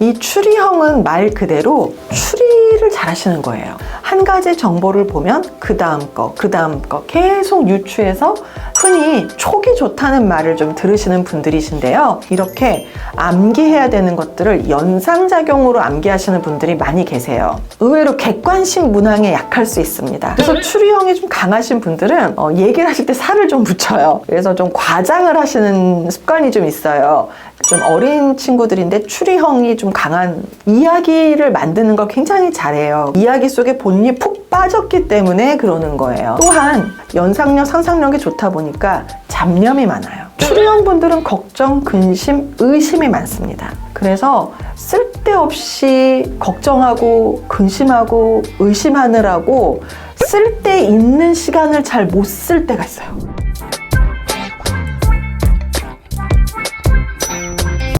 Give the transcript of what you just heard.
이 추리형은 말 그대로 추리를 잘 하시는 거예요. 한 가지 정보를 보면 그 다음 거, 그 다음 거 계속 유추해서 흔히 촉이 좋다는 말을 좀 들으시는 분들이신데요. 이렇게 암기해야 되는 것들을 연상작용으로 암기하시는 분들이 많이 계세요. 의외로 객관식 문항에 약할 수 있습니다. 그래서 추리형이 좀 강하신 분들은 어, 얘기를 하실 때 살을 좀 붙여요. 그래서 좀 과장을 하시는 습관이 좀 있어요. 좀 어린 친구들인데 추리형이 좀 강한 이야기를 만드는 걸 굉장히 잘해요. 이야기 속에 본인이 푹 빠졌기 때문에 그러는 거예요. 또한 연상력, 상상력이 좋다 보니까 잡념이 많아요. 추리형 분들은 걱정, 근심, 의심이 많습니다. 그래서 쓸데없이 걱정하고 근심하고 의심하느라고 쓸데 있는 시간을 잘 못 쓸 때가 있어요.